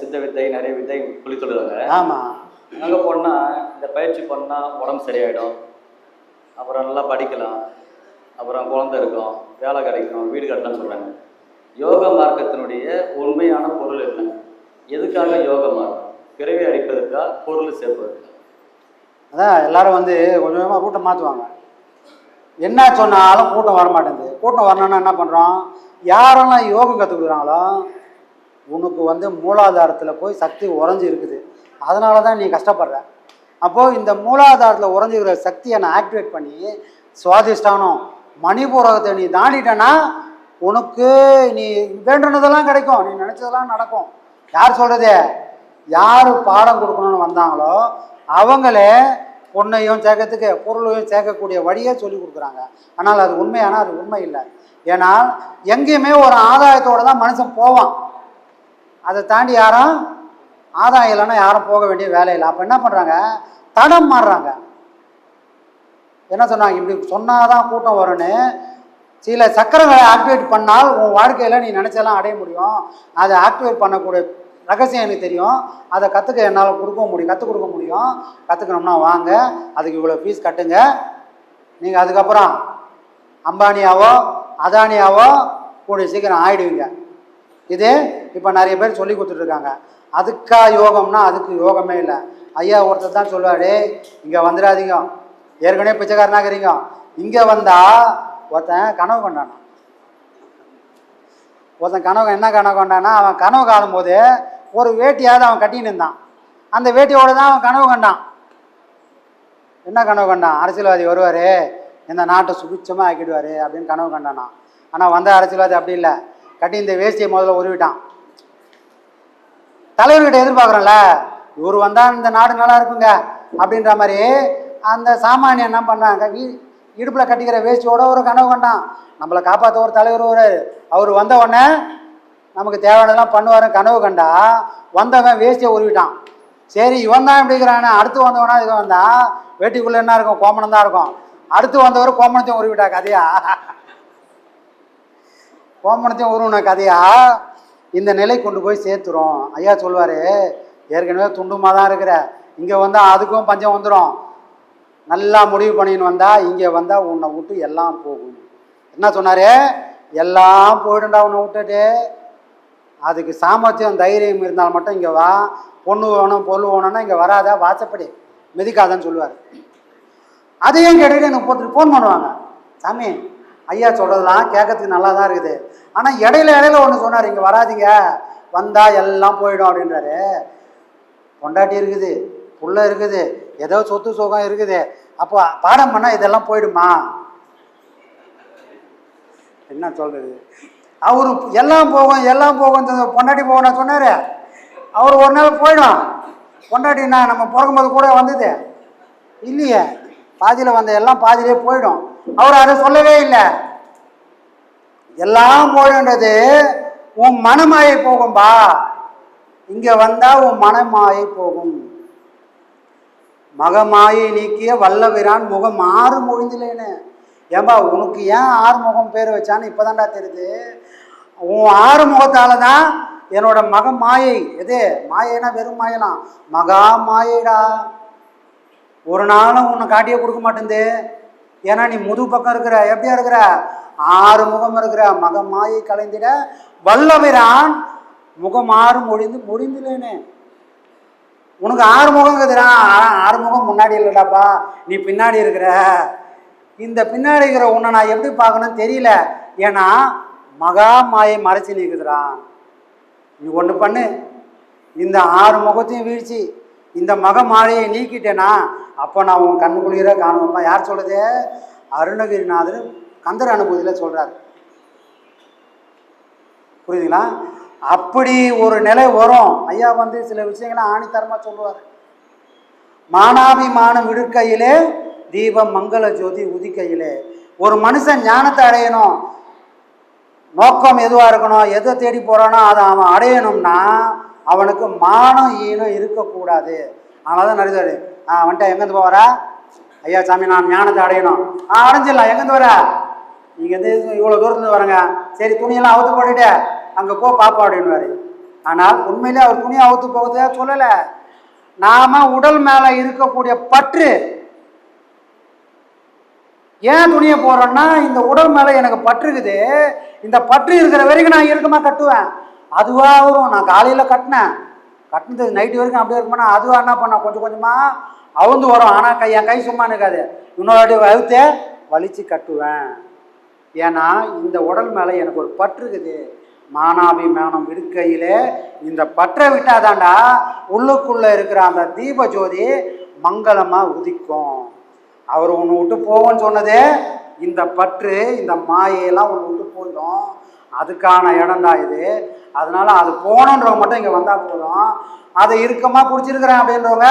சித்த வித்தை நிறைய வித்தை சொல்லி சொல்லுவாங்க. ஆமாம் அங்கே போனால் இந்த பயிற்சி பண்ணால் உடம்பு சரியாயிடும். அப்புறம் நல்லா படிக்கலாம். அப்புறம் குழந்தை இருக்கும். வேலை கிடைக்கும். வீடு கட்டலாம்னு சொல்கிறாங்க யோக மார்க்கத்தினுடைய உண்மையான பொருள் என்ன? எதுக்காக யோக மார்க்கம்? பிறவி அடிப்பதற்கா பொருள் சேர்ப்பதற்கா? அதான் எல்லாரும் வந்து கொஞ்சம் கொஞ்சமாக ரூட்டை மாற்றுவாங்க என்ன சொன்னாலும் கூட்டம் வர மாட்டேங்குது கூட்டம் வரணும்னா என்ன பண்ணுறோம் யாரெல்லாம் யோகம் கற்றுக் கொடுக்குறாங்களோ உனக்கு வந்து மூலாதாரத்தில் போய் சக்தி உறைஞ்சி இருக்குது. அதனால தான் நீ கஷ்டப்படுற. அப்போது இந்த மூலாதாரத்தில் உறைஞ்சிக்கிற சக்தியை நான் ஆக்டிவேட் பண்ணி சுவாதிஷ்டானம் மணிபூரகத்தை நீ தாண்டிட்டேன்னா உனக்கு நீ வேண்டுனதெல்லாம் கிடைக்கும். நீ நினச்சதெல்லாம் நடக்கும். யார் சொல்கிறது யார் பாடம் கொடுக்கணும்னு வந்தாங்களோ அவங்களே பொண்ணையும் சேர்க்கறதுக்கு பொருளையும் சேர்க்கக்கூடிய வழியே சொல்லி கொடுக்குறாங்க. ஆனால் அது உண்மையானால் அது உண்மை இல்லை. ஏன்னால் எங்கேயுமே ஒரு ஆதாயத்தோடு தான் மனுஷன் போவான். அதை தாண்டி யாரும் ஆதாயம் இல்லைன்னா யாரும் போக வேண்டிய வேலை இல்லை. அப்போ என்ன பண்ணுறாங்க தடம் மாறுறாங்க. என்ன சொன்னாங்க? இப்படி சொன்னால் தான் கூட்டம் வரும்னு சில சக்கரங்களை ஆக்டிவேட் பண்ணால் உன் வாழ்க்கையில் நீ நினச்செல்லாம் அடைய முடியும். அதை ஆக்டிவேட் பண்ணக்கூடிய ரகசியம் எனக்கு தெரியும். அதை கற்றுக்க என்னால் கொடுக்க முடியும் கற்றுக் கொடுக்க முடியும். கற்றுக்கணும்னா வாங்க. அதுக்கு இவ்வளோ ஃபீஸ் கட்டுங்க. நீங்கள் அதுக்கப்புறம் அம்பானியாவோ அதானியாவோ கூடிய சீக்கிரம் ஆயிடுவீங்க. இது இப்போ நிறைய பேர் சொல்லி கொடுத்துட்ருக்காங்க. அதுக்கா யோகம்னா அதுக்கு யோகமே இல்லை. ஐயா ஒருத்தர் தான் சொல்லுவாரு இங்கே வந்துடாதீங்க. ஏற்கனவே பிச்சைக்காரனாகிறீங்க இங்கே வந்தால் ஒருத்தன் கனவு கொண்டானா? ஒருத்தன் கனவு என்ன கனவு கொண்டானா அவன் கனவு காணும் போது ஒரு வேட்டியாவது அவன் கட்டின்னு இருந்தான். அந்த வேட்டியோட தான் அவன் கனவு கண்டான். என்ன கனவு கண்டான்? அரசியல்வாதி வருவார் இந்த நாட்டை சுபிச்சமாக ஆக்கிடுவார் அப்படின்னு கனவு கண்டானா. ஆனால் வந்த அரசியல்வாதி அப்படி இல்லை. கட்டி இந்த வேஷ்டியை முதல்ல உருவிட்டான். தலைவர்கிட்ட எதிர்பார்க்குறோம்ல இவர் வந்தால் இந்த நாடு நல்லா இருக்குங்க அப்படின்ற மாதிரி அந்த சாமானியம் என்ன பண்ணாங்க வீ இடுப்பில் கட்டிக்கிற வேஷ்டியோட ஒரு கனவு கண்டான். நம்மளை காப்பாற்ற ஒரு தலைவர் ஒரு அவர் வந்த உடனே நமக்கு தேவையானதெல்லாம் பண்ணுவார் கனவு கண்டா வந்தவன் வேஷ்டியை உருவிட்டான். சரி இவன் தான் இப்படிங்கிறானே அடுத்து வந்தவனா இது வந்தா வேட்டிக்குள்ளே என்ன இருக்கும்? கோமணம் தான் இருக்கும். அடுத்து வந்தவர் கோமணத்தையும் உருவிட்டா கதையா? கோமணத்தையும் உருவின கதையா? இந்த நிலை கொண்டு போய் சேர்த்துரும் ஐயா சொல்லுவார் ஏற்கனவே துண்டுமா தான் இருக்கிற. இங்கே வந்தால் அதுக்கும் பஞ்சம் வந்துடும் நல்லா முடிவு பண்ணின்னு வந்தால் இங்கே வந்தால் உன்னை விட்டு எல்லாம் போகும். என்ன சொன்னார்? எல்லாம் போயிடுண்டா உன்னை விட்டுட்டு. அதுக்கு சாமர்த்தியம் தைரியம் இருந்தால் மட்டும் இங்கே வா. பொண்ணு வேணும் பொருள் வேணும்னா இங்கே வராத வாசப்படி மிதிக்காதன்னு சொல்லுவார். அதையும் கேட்டுக்கிட்டு எனக்கு போட்டு ஃபோன் பண்ணுவாங்க. சாமி ஐயா சொல்கிறதெல்லாம் கேட்கறதுக்கு நல்லா தான் இருக்குது. ஆனால் இடையில இடையில ஒன்று சொன்னார் இங்கே வராதீங்க. வந்தால் எல்லாம் போயிடும் அப்படின்றாரு. பொண்டாட்டி இருக்குது புள்ள இருக்குது ஏதோ சொத்து சுகம் இருக்குது. அப்போ பாடம் பண்ணால் இதெல்லாம் போயிடுமா? என்ன சொல்கிறது அவர் எல்லாம் போகும் எல்லாம் போகும் பொண்டாட்டி போகணும் சொன்னார். அவர் ஒரு நாள் போயிடும். பொண்டாட்டினா நம்ம பிறக்கும்போது கூட வந்தது? இல்லையே. பாதியில் வந்த எல்லாம் பாதியிலே போயிடும். அவர் அதை சொல்லவே இல்லை. எல்லாம் போயின்றது உன் மனமாயை போகும்பா. இங்கே வந்தால் உன் மனமாயை போகும். மகமாயை நீக்கிய வல்லவிரான் முகம் ஆறு மொழிந்திலேன்னு ஏம்பா உனக்கு ஏன் ஆறுமுகம் பேர் வச்சான்னு இப்போதான்டா தெரியுது. உன் ஆறுமுகத்தால தான் என்னோட மக மாயை. எது? மாயைனா வெறும் மாயலாம். மகா மாயைடா. ஒரு நாளும் உன்னை காட்டியே கொடுக்க மாட்டேங்குது ஏன்னா நீ முது பக்கம் இருக்கிற எப்படியா இருக்கிற? ஆறு முகம் இருக்கிற மக மாயை கலைந்திட வல்லவிரான் முகம் ஆறு முடிந்து முடிந்துலேனே. உனக்கு ஆறு முகம் இருக்குதுடா. ஆறு முகம் முன்னாடி இல்லைடாப்பா. நீ பின்னாடி இருக்கிற. இந்த பின்னாடி இருக்கிற உன்னை நான் எப்படி பார்க்கணும்னு தெரியல. ஏன்னா மகா மாயை மறைச்சி நிற்குதுடா நீ ஒன்று பண்ணு. இந்த ஆறு முகத்தையும் வீழ்ச்சி இந்த மக மாலையை நீக்கிட்டேனா அப்போ நான் உன் கண்ணு குளிர காணுவேன்ப்பா. யார் சொல்கிறது அருணகிரிநாதர் கந்தர் அனுபூதியில் சொல்கிறார் புரியுதுங்களா? அப்படி ஒரு நிலை வரும். ஐயா வந்து சில விஷயங்களை ஆணித்தரமாக சொல்லுவார். மானாபிமானம் விடுக்கையிலே தீபம் மங்கள ஜோதி உதிக்கையிலே. ஒரு மனுஷன் ஞானத்தை அடையணும். நோக்கம் எதுவாக இருக்கணும்? எதை தேடி போகிறானோ அதை அவன் அடையணும்னா அவனுக்கு மானம் ஈனம் இருக்கக்கூடாது. அதனால தான் நிறைய ஆ வந்துட்டா எங்கேருந்து போகிறா ஐயா சாமி நான் ஞானத்தை அடையணும். ஆ அடைஞ்சிடலாம். எங்கேருந்து வர? இங்கேருந்து இவ்வளோ தூரத்துலேருந்து வரங்க? சரி துணியெல்லாம் அவுத்து போட்டுட்டு அங்கே போ பாப்பா அப்படின்னுவாரு. ஆனால் உண்மையிலே அவர் துணியை அவுத்து போகிறதே சொல்லலை. நாம உடல் மேலே இருக்கக்கூடிய பற்று. ஏன் துணியை போடுறோன்னா இந்த உடல் மேலே எனக்கு பற்றுக்குது இந்த பற்று இருக்கிற வரைக்கும் நான் இறுக்கமாக கட்டுவேன். அதுவாக வரும். நான் காலையில் கட்டினேன். கட்டினது நைட்டு வரைக்கும் அப்படியே இருக்குமா அதுவாக என்ன பண்ண கொஞ்சம் கொஞ்சமாக அவுந்து வரும். ஆனால் கை என் கை சும்மா இருக்காது இன்னொரு வாட்டி அவுத்தே வலிச்சு கட்டுவேன். ஏன்னா இந்த உடல் மேலே எனக்கு ஒரு பற்று இருக்குது. மானாபிமானம் இருக்கையிலே இந்த பற்றை விட்டாதாண்டா உள்ளுக்குள்ளே இருக்கிற அந்த தீப ஜோதி மங்களமாக உதிக்கும். அவர் ஒன்று விட்டு போவோன்னு சொன்னதே இந்த பற்று இந்த மாயையெல்லாம் ஒன்று விட்டு போயிடும். அதுக்கான இடம்டா இது. அதனால அது போகணுன்றவங்க மட்டும் இங்கே வந்தால் போதும். அதை இறுக்கமாக பிடிச்சிருக்கிறேன் அப்படின்றவங்க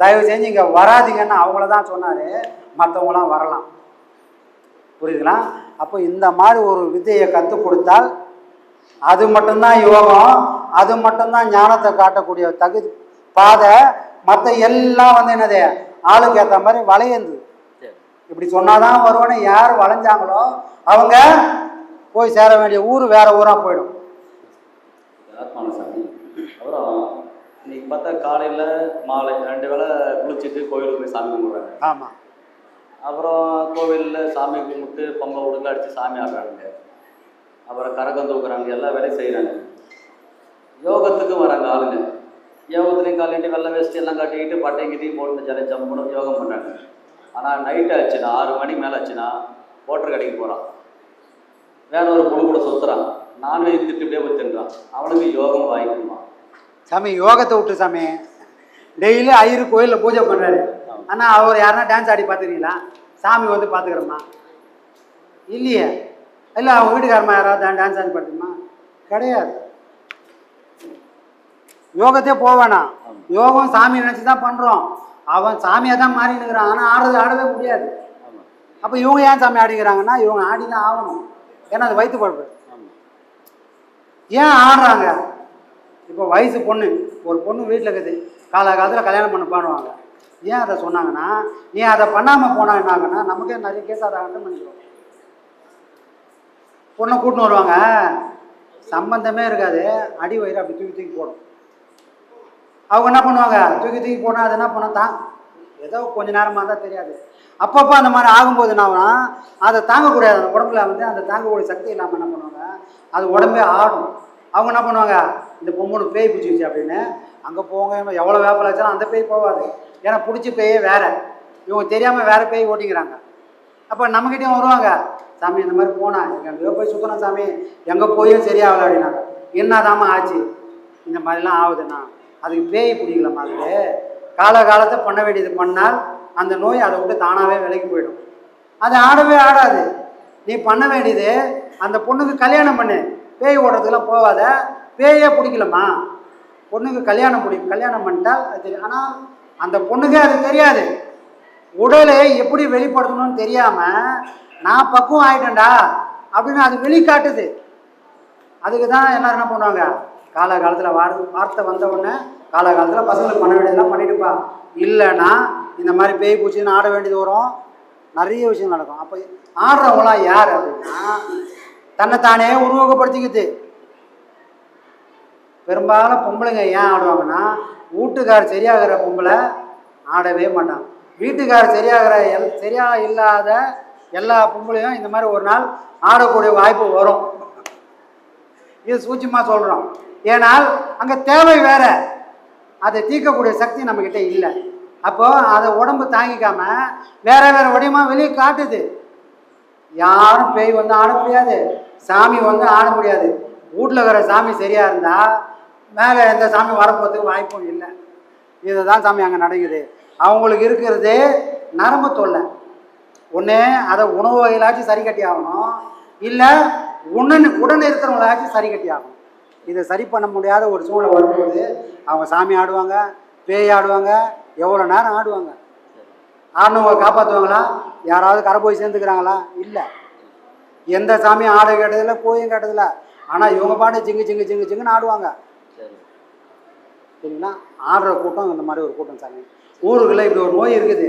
தயவு செஞ்சு இங்கே வராதீங்கன்னு அவங்கள தான் சொன்னார். மற்றவங்களாம் வரலாம். புரியுதுங்களா? அப்போ இந்த மாதிரி ஒரு வித்தையை கற்றுக் கொடுத்தால் அது மட்டும்தான் யோகம் அது மட்டும்தான் ஞானத்தை காட்டக்கூடிய தகுதி பாதை. மற்ற எல்லாம் வந்து என்னது? ஆளுக்கு ஏற்ற மாதிரி வளையந்து. இப்படி சொன்னாதான் வருவனே யார் வளைஞ்சாங்களோ அவங்க போய் சேர வேண்டிய ஊர் வேற ஊரா போயிடும். அப்புறம் இன்னைக்கு பார்த்தா காலையில் மாலை ரெண்டு வேளை குளிச்சுட்டு கோயிலுக்கு போய் சாமி கும்பிட்றாங்க ஆமாம் அப்புறம் கோவிலில் சாமி கும்பிட்டு பொங்கல் உடுக்க அடித்து சாமி ஆடுறாங்க. அப்புறம் கரகம் தூக்குறாங்க எல்லா வேலையும் செய்கிறாங்க யோகத்துக்கு வராங்க ஆளுங்க. யோகத்துலேயும் காலையிட்டு வெள்ளை வேஷ்டி எல்லாம் கட்டிக்கிட்டு பட்டையும் கிட்டையும் போட்டு ஜல ஜம்முன்னு யோகம் பண்ணுறாங்க ஆனால் நைட் ஆச்சுன்னா ஆறு மணிக்கு மேலே ஆச்சுன்னா ஓட்டர் கடைக்கு போகிறான் வேற ஒரு பொண்ணு கூட சுற்றுறான் நான்வெஜ் திட்டுப்படியே போய் தின்றான். அவனுக்கு யோகம் வாய்க்குமா? சாமி யோகத்தை விட்டு சாமி. டெய்லி ஐயரு கோயிலில் பூஜை பண்ணுறாரு ஆனால் அவர் யாருன்னா டான்ஸ் ஆடி பார்த்துருக்கீங்களா? சாமி வந்து பார்த்துக்கிறோமா? இல்லையே. இல்லை அவங்க வீட்டுக்காரமா யாராவது டான்ஸ் ஆடி பார்த்துக்குமா? கிடையாது. யோகத்தே போவேணாம் யோகம் சாமி நினச்சி தான் பண்ணுறோம் அவன் சாமியாக தான் மாறி நிற்கிறான் ஆனால் ஆடுறது ஆடவே முடியாது. அப்போ இவங்க ஏன் சாமி ஆடிக்கிறாங்கன்னா இவங்க ஆடி தான் ஆகணும். ஏன்னா அது வயிற்று ஆமாம் ஏன் ஆடுறாங்க? இப்போ வயசு பொண்ணு ஒரு பொண்ணு வீட்டில் இருக்குது. காலகாலத்தில் கல்யாணம் பண்ண பண்ணுவாங்க ஏன் அதை சொன்னாங்கன்னா ஏன் அதை பண்ணாமல் போனா என்னாங்கன்னா நமக்கே நிறைய கேஸ் அதை அட்டன் பண்ணிக்கிறோம். பொண்ணை கூட்டின்னு வருவாங்க. சம்பந்தமே இருக்காது. அடி வயிறு அப்படி தூக்கி தூக்கி போடும். அவங்க என்ன பண்ணுவாங்க? தூக்கி தூக்கி போனால் அது என்ன பண்ண தான் ஏதோ கொஞ்ச நேரமாக தான் தெரியாது. அப்பப்போ அந்த மாதிரி ஆகும்போது என்ன அதை தாங்கக்கூடாது. அந்த உடம்புல வந்து அந்த தாங்கக்கூடிய சக்தி இல்லாமல் என்ன பண்ணுவாங்க? அது உடம்பே ஆடும். அவங்க என்ன பண்ணுவாங்க? இந்த பொம்மனு பேய் பிடிச்சிச்சு அப்படின்னு அங்கே போங்க எவ்வளோ வேப்பல் வச்சாலும் அந்த பேய் போகாது ஏன்னா பிடிச்ச பேயே வேறு. இவங்க தெரியாமல் வேறு பேய் ஓட்டிக்கிறாங்க. அப்போ நம்மக்கிட்டேயும் வருவாங்க சாமி இந்த மாதிரி போனா எங்கேயோ போய் சுத்தணும் சாமி. எங்கே போயும் சரியாகல அப்படின்னாங்க என்னதாம்மா ஆச்சு? இந்த மாதிரிலாம் ஆகுதுண்ணா. அதுக்கு பேய் பிடிக்கல அது காலகாலத்தை பண்ண வேண்டியது பண்ணால் அந்த நோய் அதை விட்டு தானாகவே விலைக்கு போயிடும். அது ஆடவே ஆடாது. நீ பண்ண வேண்டியது அந்த பொண்ணுக்கு கல்யாணம் பண்ணு. பேய் ஓடுறதுக்கெல்லாம் போகாத. பேயே பிடிக்கலம்மா. பொண்ணுக்கு கல்யாணம் பிடிக்கும் கல்யாணம் பண்ணிட்டால் அது தெரியும் ஆனால் அந்த பொண்ணுக்கே அது தெரியாது. உடலை எப்படி வெளிப்படுத்தணும்னு தெரியாமல் நான் பக்குவம் ஆயிட்டேன்டா அப்படின்னு அது வெளிக்காட்டுது. அதுக்கு தான் எல்லாரும் என்ன பண்ணுவாங்க? காலகாலத்தில் வார் வார்த்தை வந்த உடனே காலகாலத்தில் பசங்களுக்கு பண்ண வேண்டியதெல்லாம் பண்ணிட்டுப்பா. இல்லைன்னா இந்த மாதிரி பேய் பூச்சின்னு ஆட வேண்டியது வரும். நிறைய விஷயம் நடக்கும். அப்போ ஆடுறவங்களாம் யார் அப்படின்னா தன்னைத்தானே உருவகப்படுத்திக்கிது பெரும்பாலும் பொம்பளைங்க ஏன் ஆடுவாங்கன்னா வீட்டுக்கார் சரியாகிற பொம்பளை ஆடவே மாட்டான். வீட்டுக்கார் சரியாகிற எல் சரியாக இல்லாத எல்லா பொம்பளையும் இந்த மாதிரி ஒரு நாள் ஆடக்கூடிய வாய்ப்பு வரும். இது சூட்சமாக சொல்கிறோம் ஏனால் அங்கே தேவை வேறு. அதை தீர்க்கக்கூடிய சக்தி நம்மக்கிட்ட இல்லை. அப்போது அதை உடம்பு தாங்கிக்காம வேற வேற வடிவமா வெளியே காட்டுது. யாரும் பேய் வந்து ஆட முடியாது. சாமி வந்து ஆட முடியாது. வீட்டில் இருக்கிற சாமி சரியாக இருந்தால் மேலே எந்த சாமி வரப்போகிறதுக்கு வாய்ப்பும் இல்லை. இதுதான் சாமி அங்கே நடக்குது. அவங்களுக்கு இருக்கிறது நரம்பு தொல்லை. ஒன்று அதை உணவு வகையிலாச்சும் சரி கட்டி ஆகணும். இல்லை உடன் உடன் இருக்கிறவங்களாச்சும் சரி கட்டி ஆகணும். இதை சரி பண்ண முடியாத ஒரு சூழ்நிலை வரும்போது அவங்க சாமி ஆடுவாங்க பேய் ஆடுவாங்க எவ்வளோ நேரம் ஆடுவாங்க? ஆடினவங்க காப்பாற்றுவாங்களா யாராவது கரை போய் சேர்ந்துக்கிறாங்களா? இல்லை. எந்த சாமியும் ஆட கேட்டதில்ல கோயும் கேட்டதில்ல ஆனால் இவங்க பாட்டு ஜிங்கு ஜிங்கு ஜிங்கு ஜிங்குன்னு ஆடுவாங்க. சரி. சரிங்களா? ஆடுற கூட்டம் இந்த மாதிரி ஒரு கூட்டம் சாமி. ஊருக்குள்ள இப்படி ஒரு நோய் இருக்குது.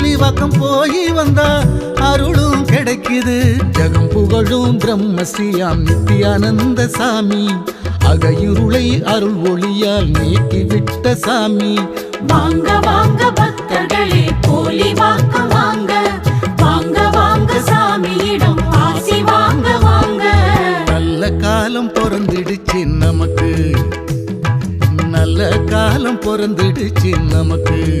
போலிவாக்கம் போய் வந்தா அருளும் கிடைக்குது. ஜகம் புகழும் பிரம்மஸ்ரீயாம் நித்யானந்த சாமி. அகையுருளை அருள் ஒளியால் நீக்கி விட்ட சாமி. வாங்க வாங்க பக்தர்களே போலி வாக்க வாங்க. வாங்க வாங்க சாமியிடம் ஆசி வாங்க வாங்க. நல்ல காலம் பிறந்திடுச்சு நமக்கு. நல்ல காலம் பிறந்திடுச்சு நமக்கு.